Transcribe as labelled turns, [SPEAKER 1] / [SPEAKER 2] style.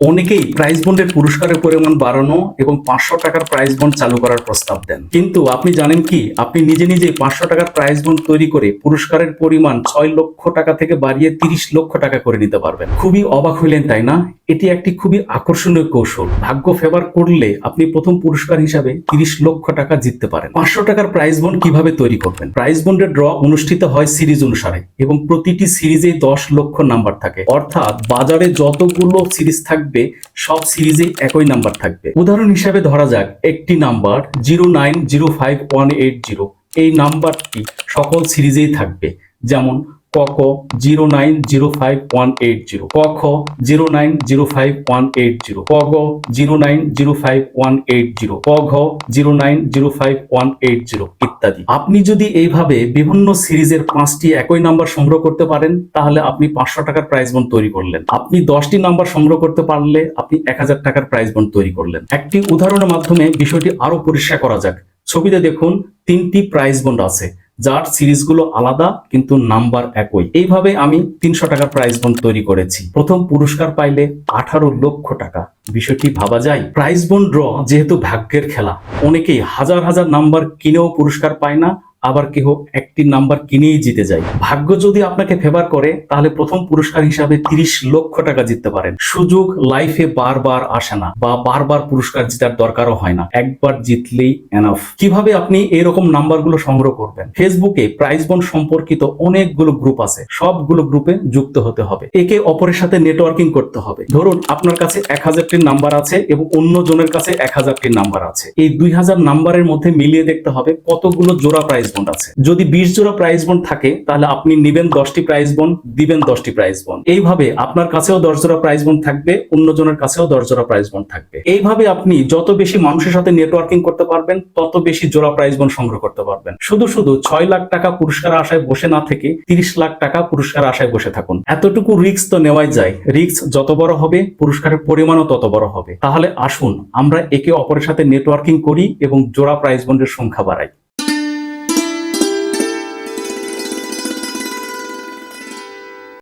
[SPEAKER 1] অনেকেই প্রাইজ বন্ডের পুরস্কারের পরিমাণ বাড়ানো এবং পাঁচশো টাকার প্রাইজ বন্ড চালু করার প্রস্তাব দেন। কিন্তু আপনি জানেন কি? আপনি নিজে নিজে পাঁচশো টাকার প্রাইজ বন্ড তৈরি করে পুরস্কারের পরিমাণ ছয় লক্ষ টাকা থেকে বাড়িয়ে তিরিশ লক্ষ টাকা করে নিতে পারবেন। খুবই অবাক হইলেন, তাই না? এটি একটি খুবই আকর্ষণীয় কৌশল। ভাগ্য ফেভার করলে আপনি প্রথম পুরস্কার হিসাবে তিরিশ লক্ষ টাকা জিততে পারেন। পাঁচশো টাকার প্রাইজ বন্ড কীভাবে তৈরি করবেন? প্রাইজ বন্ডের ড্র অনুষ্ঠিত হয় সিরিজ অনুসারে এবং প্রতিটি সিরিজে দশ লক্ষ নাম্বার থাকে। অর্থাৎ বাজারে যতগুলো সিরিজ থাকবে সব সিরিজে একই নাম্বার থাকবে। উদাহরণ হিসাবে ধরা যাক, একটি number zero nine zero five one eight zero, এই নাম্বারটি সকল সিরিজেই থাকবে। যেমন ক zero nine zero five one eight zero ক খ zero nine zero five one eight zero ক গ zero nine zero five one eight zero ক ঘ zero nine zero five one eight zero ইত্যাদি। আপনি যদি এইভাবে বিভিন্ন সিরিজের পাঁচটি একই নাম্বার সংগ্রহ করতে পারেন, তাহলে আপনি পাঁচশো টাকার প্রাইজ বন্ড তৈরি করলেন। আপনি দশটি নাম্বার সংগ্রহ করতে পারলে আপনি এক হাজার টাকার প্রাইজ বন্ড তৈরি করলেন। একটি উদাহরণের মাধ্যমে বিষয়টি আরও পরিষ্কার করা যাক। ছবিতে দেখুন, তিনটি প্রাইজ বন্ড আছে। যার সিরিজগুলো আলাদা, কিন্তু নাম্বার একই। এইভাবে আমি তিনশো টাকা প্রাইজ বন্ড তৈরি করেছি। প্রথম পুরস্কার পাইলে আঠারো লক্ষ টাকা। বিষয়টি ভাবা যায়। প্রাইজ বন্ড ড্র যেহেতু ভাগ্যের খেলা, অনেকেই হাজার হাজার নাম্বার কিনেও পুরস্কার পায় না আবার কেহ একটি নাম্বার কিনেই জিতে যায়। ভাগ্য যদি আপনাকে ফেভার করে, তাহলে প্রথম পুরস্কার হিসাবে তিরিশ লক্ষ টাকা জিততে পারেন। সুযোগ লাইফে বারবার আসে না বা বারবার পুরস্কার জেতার দরকারও হয় না। একবার জিতলেই এনাফ কীভাবে আপনি এরকম নাম্বারগুলো সংগ্রহ করবেন? ফেসবুকে প্রাইজ বন্ড সম্পর্কিত অনেকগুলো গ্রুপ আছে। সবগুলো গ্রুপে যুক্ত হতে হবে। একে অপরের সাথে নেটওয়ার্কিং করতে হবে। ধরুন, আপনার কাছে এক হাজারটির নাম্বার আছে এবং অন্য জনের কাছে এক হাজারটির নাম্বার আছে। এই দুই হাজার নাম্বারের মধ্যে মিলিয়ে দেখতে হবে কতগুলো জোড়া প্রাইজ বন্ড আছে। যদি বিশ জোড়া প্রাইজ বন্ড থাকে, তাহলে আপনি নিবেন দশটি প্রাইজ বন্ড দিবেন দশটি প্রাইজ বন্ড এইভাবে আপনার কাছেও দশ জোড়া প্রাইজ বন্ড থাকবে অন্য জনের কাছেও দশ জোড়া প্রাইজ বন্ড থাকবে। এইভাবে আপনি যত বেশি মানুষের সাথে নেটওয়ার্কিং করতে পারবেন, তত বেশি জোড়া প্রাইজ বন্ড সংগ্রহ করতে পারবেন। শুধু শুধু ছয় লাখ টাকা পুরস্কার আশায় বসে না থেকে তিরিশ লাখ টাকা পুরস্কার আশায় বসে থাকুন। এতটুকু রিস্ক তো নেওয়াই যায়। রিস্ক যত বড় হবে, পুরস্কারের পরিমাণও তত বড় হবে। তাহলে আসুন, আমরা একে অপরের সাথে নেটওয়ার্কিং করি এবং জোড়া প্রাইজ বন্ডের সংখ্যা বাড়াই।